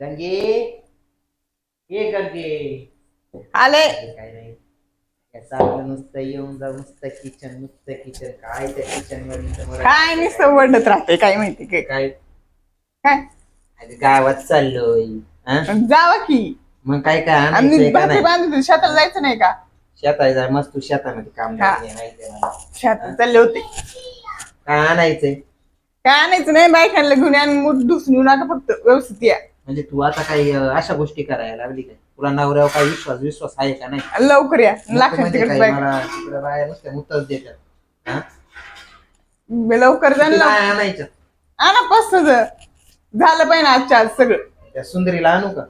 गंगे ये गंगे आले। काय नाही. याचं आपलं नुसतं येऊन जाऊन नुसतं किचन नुसतं किचन काय त्या किचन वर काय नुसतं वडत राहते काय माहिती काय? काय? गावात चाललोय हा? जावा की. मग काय काय आम्ही आणायचंय का भाकरी नाही? बांधतो शेताला जायचं नाही का? शेतात जाय मस्त तू शेतामध्ये काम हा. करते, माहितीये मला. शेतात चालले होते. काय आणायचंय? काय आणायचं नाही बायकांना घेऊन आणि मूठ ढुसून येऊ नका फक्त व्यवस्थित या. म्हणजे तू आता काही अं, अशा गोष्टी करायला लागली काय? तुला नवऱ्यावर काही विश्वास विश्वास आहे का नाही? लवकर या. नको म्हणजे तिकडे काय, बायक मला तिकडे बाया नुसत्या मुतच देतात हा? लवकर जा किती ना बाया आणायच्या? आणा पाच सहा झालं पाहिजे आजच्या आज सगळं. त्या सुंदरीला आणू का?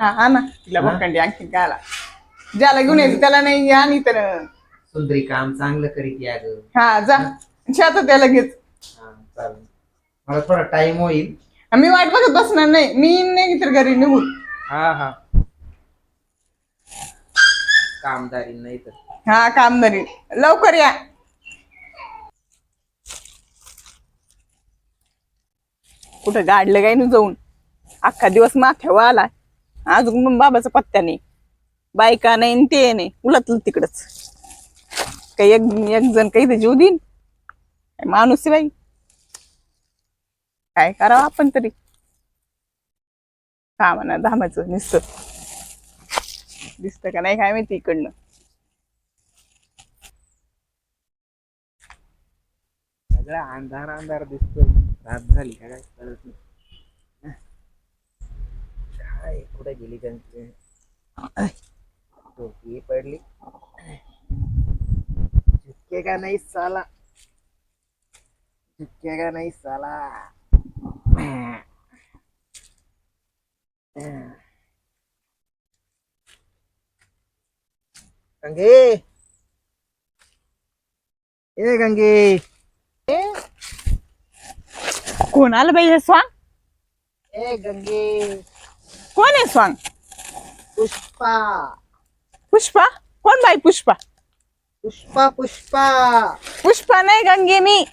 हा ना तिला हा? आणखी गाला ज्याला घेऊन यायचं त्याला नाही आणि तर सुंदरी काम चांगलं करीत या ग. हा जा. शेतात त्याला घेत. हा चालेल. मला थोडा टाइम होईल. मी वाट बघत बसणार नाही. मी नाही तर घरी निघून. हा हा. कामदारी नाही तर. हा कामदारी. लवकर या. कुठं गाडलं काय नाही जाऊन? अख्खा दिवस माथ्यावर आला अजून पण बाबाचा पत्त्या नाही. बायका नाही ते नाही. उलटलं तिकडच. काही एक एक जण काही तर जीव देईन. काय माणूस आहे बाई. काय करावं आपण तरी? का म्हणा धामाचं निसत. दिसतं का नाही काय माहिती इकडनं? सगळा अंधार अंधार दिसतोय. रात झाली काय कळत नाही. काय कुठे गेली त्यांची? टोपी पडली. झुकेगा नाही साला? झुकेगा नाही साला? गंगे ए गंगे कोण? आलं बाई हे स्वांग? ए गंगे कोण आहे स्वांग? पुष्पा. पुष्पा? कोण बाई पुष्पा? पुष्पा पुष्पा. पुष्पा नाही गंगे मी.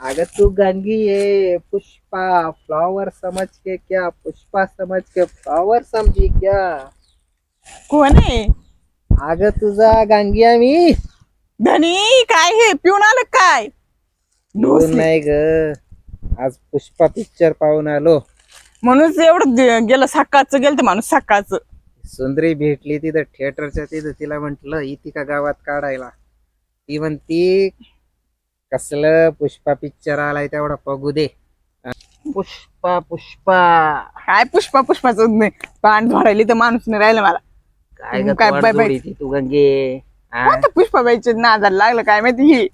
अगर तू गंगी है पुष्पा फ्लावर समझ के क्या पुष्पा समझ के फ्लावर समझी क्या? कोण आहे? अगं तुझा गंगी मी. धनी काय हे? पिऊन आलं काय? ढोसली. नाही ग. आज पुष्पा पिक्चर पाहून आलो. म्हणून एवढं दे- गेलं सकाळचं गेलं तर माणूस सकाळचं. सुंदरी भेटली तिथं थिएटरच्या तिथं तिला म्हंटल इथे का गावात काढायला. ती म्हणती कसलं पुष्पा पिक्चर आलाय तेवढा बघू दे. पुष्पा पुष्पा. काय पुष्पा पुष्पाचं नाही. पान झोडायली तर माणूस नाही राहिलं मला. काय ग काय बाय बाय. तू गंगे. हा? कोणतं पुष्पा बाईचे नादाला लागलं? काय माहिती ही?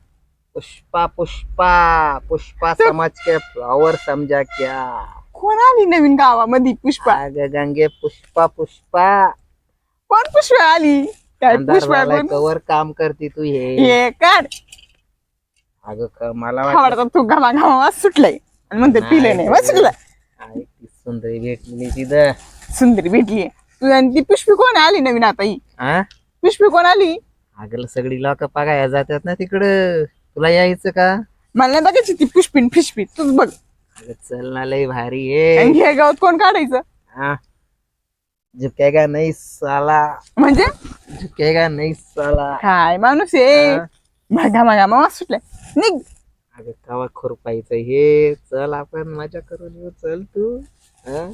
पुष्पा पुष्पा. पुष्पा समझ के फ्लावर समझा क्या. कोण आली नवीन गावामध्ये पुष्पा? अगं गंगे पुष्पा पुष्पा. कोण पुष्पा आली? काय अंधार पुष्पा झालाय, कोण? कवर काम करते तू हे. हे काढ. अगं क- मला वाटलं आवडतात तू घामा घामा सुटलाय. आणि म्हणते पिले नाही नाही. वाचलं आहे ती सुंदरी भेटली तिथं. सुंदरी भेटली तू आणि ती पुष्पी कोण आली नवीन आता ही. हा पुष्पी कोण आली? अगं सगळी लोक बघायला जातात ना तिकडं. तुला यायचं का? मला नाही बघायची ती पुष्पीन फिशपी तूच बघ. अगं चल ना लय भारी आणि आहे हे गावात कोण काढायचं? हा झुकेगा नाही साला. म्हणजे? झुकेगा नाही साला. काय माणूस आहे. हा? घामा घामा वास सुटलाय. निघ. अगं कवा खुरपायचं हे चल आपण मजा करून येऊ. चल तू. हा?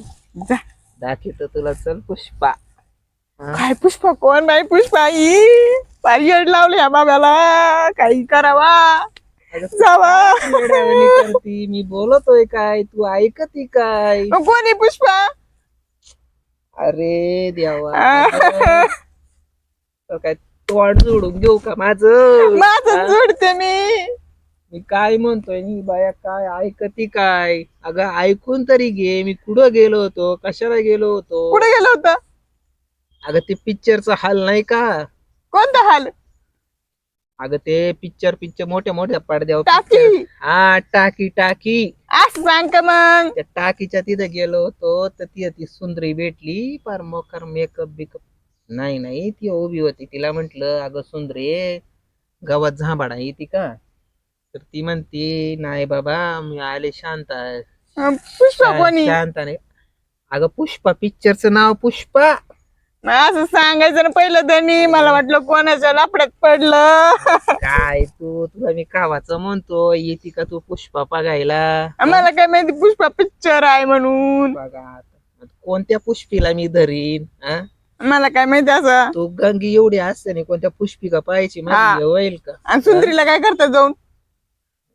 जा. दाखवतो तुला. चल पुष्पा? काय पुष्पा? कोण बाई पुष्पा? ई पारियड लावले या बाबाला काही करावा. अगं जावा. करती? मी बोलतोय काय? तू ऐकती काय? मग कोण आहे पुष्पा? अरे देवा. आ. तो काय तोंड जोडून घेऊ का माझं? माझं? जोडते मी. मी काय म्हणतोय? नी बाया काय ऐकती काय? अगं ऐकून तरी घे. मी कुठं गेलो होतो? कशाला गेलो होतो? कुठे गेलो होतं? अगं ते पिक्चरचा हाल नाही का? कोणता हाल? अगं ते पिक्चर पिक्चर मोठ्या मोठ्या पडद्यावर टाकी. हा टाकी टाकी. असं सांग का मग? त्या टाकीच्या तिथं गेलो होतो. तर ती ती सुंदरी भेटली. पार मोकार मेकअप बिकअप. नाही नाही ती उभी होती. तिला म्हंटल अगं सुंदरे गावात झांबाडा येते का? तर ती म्हणती नाही बाबा मी आले शांत आहे. अं, पुष्पा कोणी शांत नाही अगं पुष्पा पिक्चरचं नाव पुष्पा असं सांगायचं ना पहिलं त्यांनी मला वाटलं कोणाच्या लापड्यात पडलं काय तू तुला मी कावाचं म्हणतो येते का तू पुष्पा बघायला मला काय माहिती पुष्पा पिक्चर आहे म्हणून बघा आता. कोणत्या पुष्पीला मी धरीन हा? मला काय माहिती असं तू गंगी एवढी असते कोणत्या पुष्पिका पाहायची हा. होईल का आणि सुंदरीला काय करतात जाऊन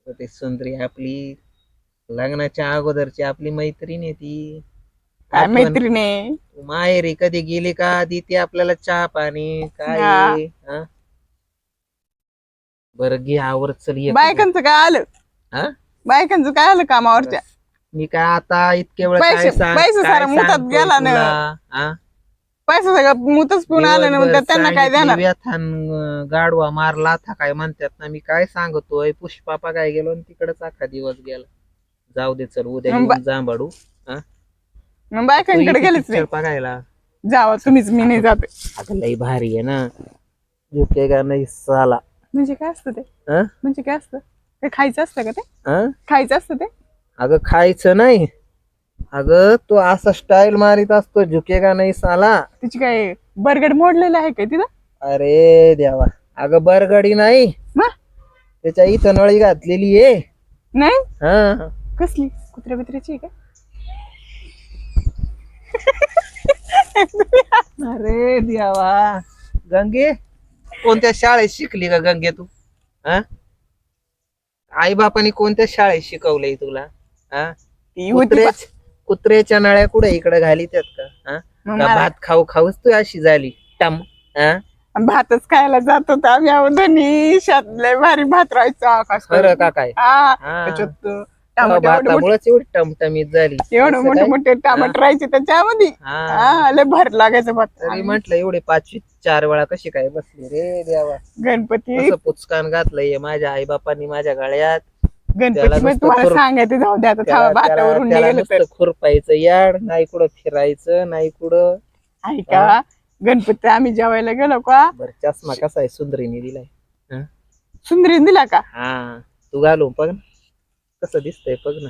तर ते सुंदरी आपली लग्नाच्या अगोदरची आपली मैत्रीण आहे ती काय आठवण- मैत्रीने तू माहेरी कधी गेली का आधी ते आपल्याला चहा पाणी काय हा. आहे, हा? बरं घे आवरत चल ये बायकांचं काय आलं हा? बायकांचं काय आलं कामावरच्या मी काय आता इतके वेळ पैसे- काय सांग पैसे काय सारा सांगतोय गेला ना. तुला, हा? पैसा सगळं मुतच पिऊन आलं ना म्हणतात त्यांना काय देणार? व्यथान गाडवा मारला था काय म्हणतात ना मी काय सांगतोय पुष्पा काय गेलो आणि तिकडच अख्खा दिवस गेला. जाऊ दे चल उद्या मग बा- येऊन जांभाडू मग बायकांकडे गेलेच नाही. बघायला. जावा तुम्हीच मी नाही जाते. अगं लई भारी आहे ना. झुकेगा नाही साला. म्हणजे काय असतं ते? हं? म्हणजे काय असतं? काय खायचं असतं का ते? हं? खायचं असतं ते? अगं खायचं नाही. अगं तो असा स्टाईल मारित असतो झुकेगा नाही साला? तिची काय बरगड मोडलेलं आहे काय तिथं? अरे देवा. अगं बरगडी नाही. मग? त्याच्या इथं नळी घातलेली आहे. नाही? हा. कसली? कुत्र्या बित्र्याची आहे अरे देवा. गंगे कोणत्या शाळेत शिकली का गंगे तू? हा? आई बापाने कोणत्या शाळेत शिकवलंय तुला? हा? ती होती कुत्रे कुत्र्याच्या नळ्या कुठे इकडे घाली त्यात का? हा? मग का मला- भात खाऊ खाऊच तू अशी झाली टम हा? भातच खायला जात होता आम्ही दोन्ही शातले भारी भात राहायचा आकाश खरं का काय? हा हा. त्याच्यात टमाटे एवढे मोठे- भातामुळेच एवढी टमटमीत झाली. एवढे असं मोठे काय? मोठे टमाटर राहायचे त्याच्यामध्ये. हा. हा लय भार लागायचं भात. तरी म्हंटल एवढे पाचवी चार वेळा कशी काय बसली रे देवा? गणपती. असं पुचकान घातलंय माझ्या आई बापांनी माझ्या गळ्यात. त्याला गणपती मध्ये नुसतं तुम्हाला खुर- सांगायचं जाऊ द्या आता थांबा भातावरून निघालं तर. खुरपायचं याड नाही कुठं फिरायचं नाही कुठं. ऐका गणपती आम्ही जेवायला गेलो का? बर चष्मा कसा आहे? सुंदरीने दिलाय. सुंदरी दिला का? हा तू घालून बघ ना. कसं दिसतंय बघ ना.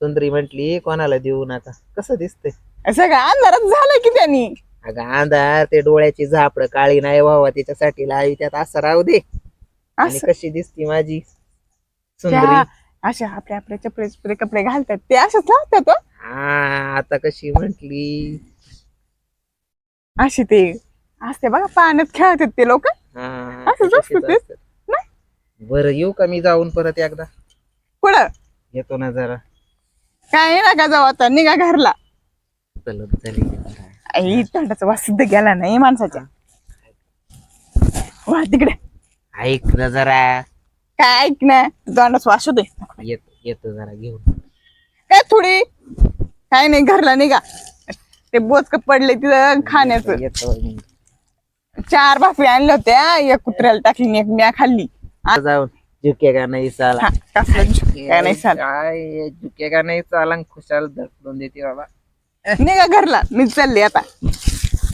सुंदरी म्हंटली कोणाला देऊ नका कसं दिसतंय? सगळं अंधारात झालं की त्यांनी? अगं अंधार ते डोळ्याची झापड काळी नाही व्हावा त्याच्यासाठी लावी त्यात असं राहू दे. आणि असं? कशी दिसती माझी? सुंदरी. अशा आपल्या आपल्या चपडे चपडे कपडे घालतात. ते असंच लावतात हो. हा आता कशी म्हंटली. असे ते असते बघा पाण्यात खेळतात ते लोक. हा असंच असतं ते? बरं येऊ का मी जाऊन परत एकदा? पुढं येतो ना जरा. काय ना का जाऊ आता? निघा घरला. चलत झाली. आई तोंडाचा वास सिद्ध गेला नाही माणसाच्या. वा तिकडे. ऐक ना जरा. काय ऐक ना तोंडाचा वास होतोय येतो येतो जरा घेऊन. काय थोडी. काय नाही घरला निघा. ते बोचक पडले तिथं खाण्याचं. येतो मी. चार भाकरी आणल्या होत्या एक कुत्र्याला टाकली आणि एक म्या खाल्ली. आता जाऊन झुकेगा नाही साला हा, कसलं झुक- काय नाही चाल? काय झुकेगा नाही चाला खुशाल धडकून देते बाबा. निघा घरला मी चालली आता.